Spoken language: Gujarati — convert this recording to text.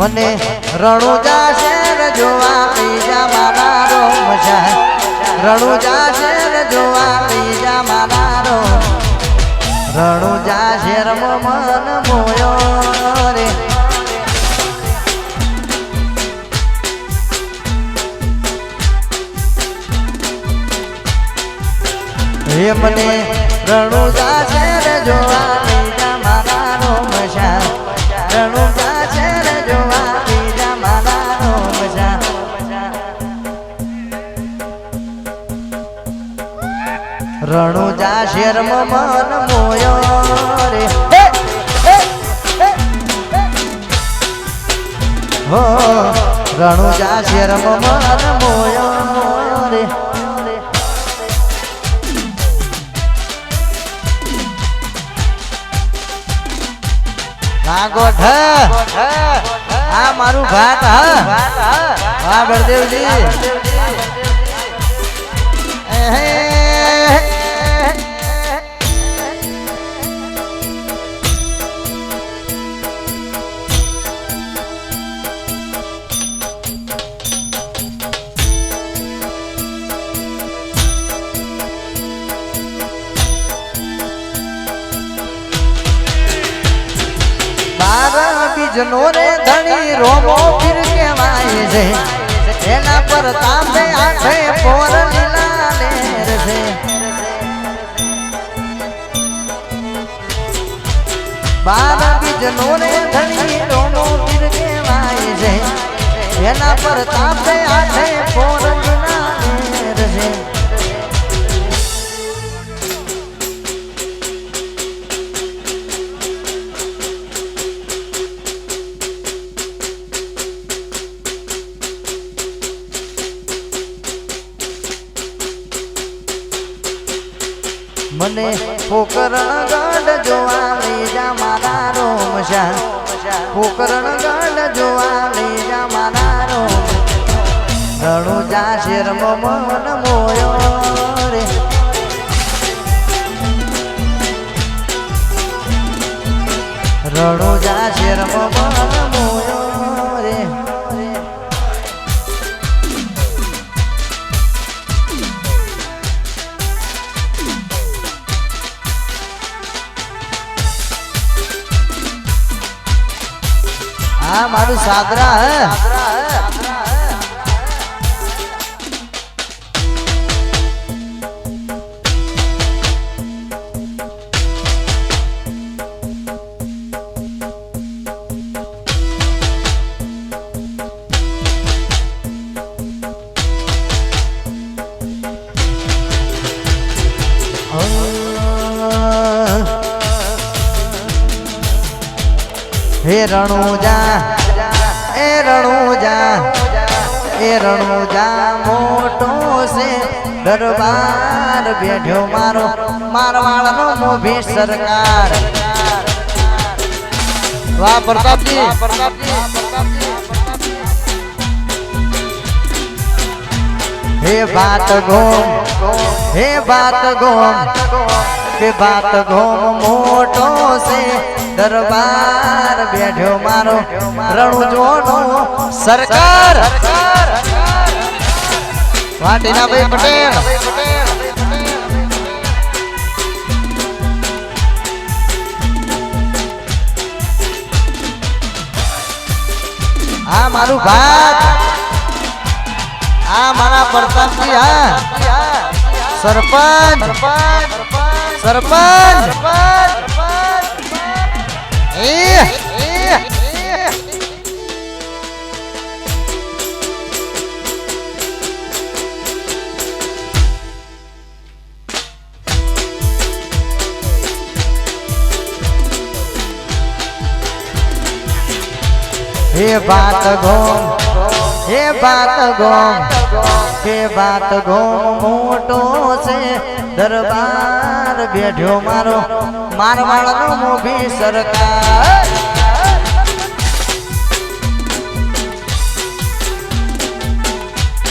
મને રણુજા શેર જોવા બીજા મારા રોમ છે રણુજા શેર જોવા બીજા મારા રોમ રણુજા શેર મન મોયો રે. હે મને રણુજા શેર રણુજા શેર મન મોયો રે હે! હે! હે! હો રણુજા શેર મન મોયો રે આ મારું ભાત હા વાહ બળદેવજી બાર બીજનો રે ધણી રોમો ફીર કહેવાય છે. એના પર તાંબે આઠે પોર લીલા લેર છે બાર બીજનો રે ધણી રોમો ફીર કહેવાય છે. એના પર તાંબે આઠે મને પોકરણ ગઢ જોવા લઈ જા મારા રોમ શાહ પોકરણ ગઢ જોવા લઈ જા મારા રોમ રણુજા શેર મન મોયો રે. રણુજા શેર મન મોયો હા મારું સાદરા હે. હે રણુજા એ રણુજા એ રણુજા મોટો છે દરબાર બેઠો મારો મારવાડનો મોભી સરકાર. વાહ પ્રતાપજી. હે વાત ગોમ હે વાત ગોમ કે વાત ગોમ મોટો છે દરબાર બેઠ્યો મારો રણુજોનો સરકાર. વાટીનાભાઈ પટેલ. આ મારું ભાત. આ મારા પ્રતાપજી હા. સરપંચ. સરપંચ. એ બાત ગોમ હે બાત ગોમ હે બાત ગોમ મોટો છે. દરબાર બેઠ્યો મારો મારવાડનો મોભી સરકાર.